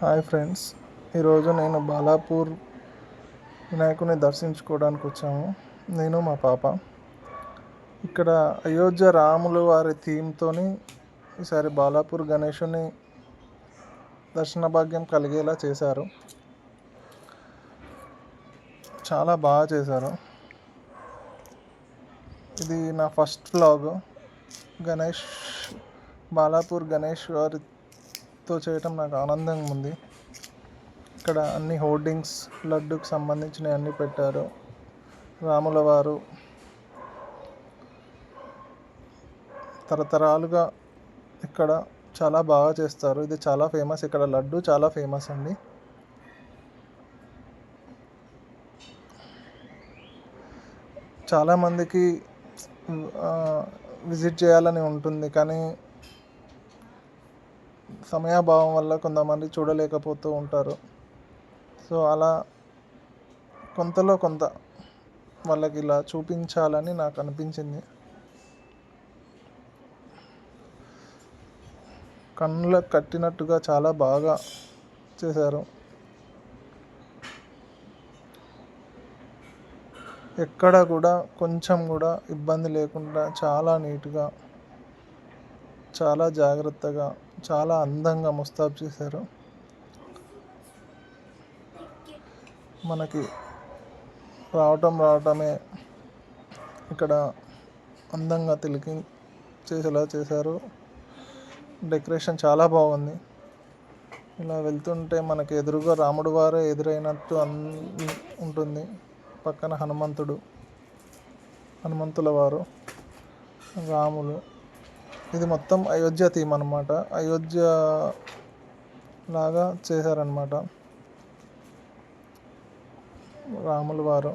Hi friends. ఈరోజు నేను బాలాపూర్ వినాయకుని దర్శించుకోవడానికి వచ్చాము. నేను మా పాప. ఇక్కడ అయోధ్య రాములు వారి థీమ్తో ఈసారి బాలాపూర్ గణేషుని దర్శన భాగ్యం కలిగేలా చేశారు. చాలా బాగా చేశారు. ఇది నా ఫస్ట్ వ్లాగ్ గణేష్ బాలాపూర్ గణేష్ వారి వారితో చేయటం నాకు ఆనందంగా ఉంది. ఇక్కడ అన్ని హోర్డింగ్స్ లడ్డుకు సంబంధించినవి అన్నీ పెట్టారు. రాముల వారు తరతరాలుగా ఇక్కడ చాలా బాగా చేస్తారు. ఇది చాలా ఫేమస్. ఇక్కడ లడ్డు చాలా ఫేమస్ అండి. చాలామందికి విజిట్ చేయాలని ఉంటుంది. కానీ సమయాభావం వల్ల కొంతమంది చూడలేకపోతూ ఉంటారు. సో అలా కొంతలో కొంత వాళ్ళకి ఇలా చూపించాలని నాకు అనిపించింది. కన్నులకు కట్టినట్టుగా చాలా బాగా చేశారు. ఎక్కడ కూడా కొంచెం కూడా ఇబ్బంది లేకుండా చాలా నీట్గా చాలా జాగ్రత్తగా చాలా అందంగా ముస్తాబు చేశారు. మనకి రావటం రావటమే ఇక్కడ అందంగా తిలికి చేసేలా చేశారు. డెకరేషన్ చాలా బాగుంది. ఇలా వెళ్తుంటే మనకి ఎదురుగా రాముడు వారే ఎదురైనట్టు అన్ ఉంటుంది. పక్కన హనుమంతుడు హనుమంతుల వారు రాములు. ఇది మొత్తం అయోధ్య థీమ్ అనమాట అయోధ్య లాగా చేశారనమాట రాముల వారు.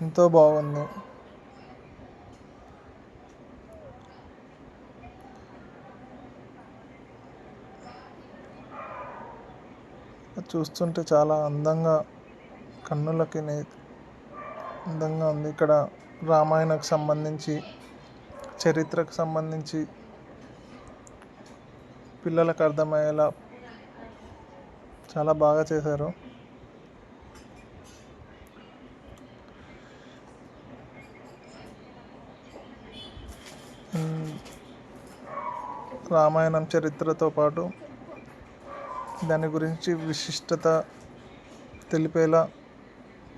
ఎంతో బాగుంది. చూస్తుంటే చాలా అందంగా కన్నులకి అందంగా ఉంది. ఇక్కడ రామాయణకు సంబంధించి చరిత్రకు సంబంధించి పిల్లలకు అర్థమయ్యేలా చాలా బాగా చేశారు. రామాయణం చరిత్రతో పాటు దాని గురించి విశిష్టత తెలిపేలా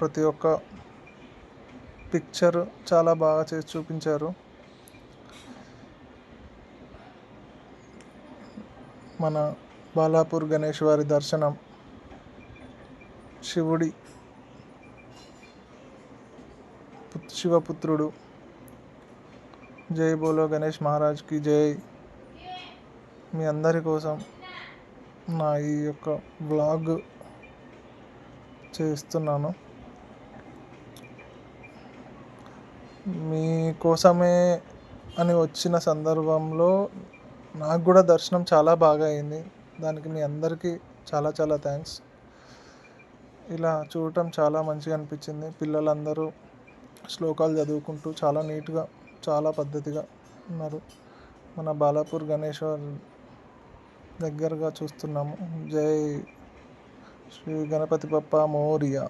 ప్రతి ఒక్క పిక్చర్ చాలా బాగా చేసి చూపించారు. మన బాలాపూర్ గణేష్ వారి దర్శనం శివుడి పుత్- శివపుత్రుడు. జై బోలో గణేష్ మహారాజ్కి జై. మీ అందరి కోసం నా ఈ యొక్క బ్లాగ్ చేస్తున్నాను. మీకోసమే అని వచ్చిన సందర్భంలో నాకు కూడా దర్శనం చాలా బాగా అయింది. దానికి మీ అందరికీ చాలా చాలా థ్యాంక్స్. ఇలా చూడటం చాలా మంచిగా అనిపించింది. పిల్లలందరూ శ్లోకాలు చదువుకుంటూ చాలా నీట్గా చాలా పద్ధతిగా ఉన్నారు. మన బాలాపూర్ గణేశ్వర్ దగ్గరగా చూస్తున్నాము. జై శ్రీ గణపతి బప్ప మోరియా.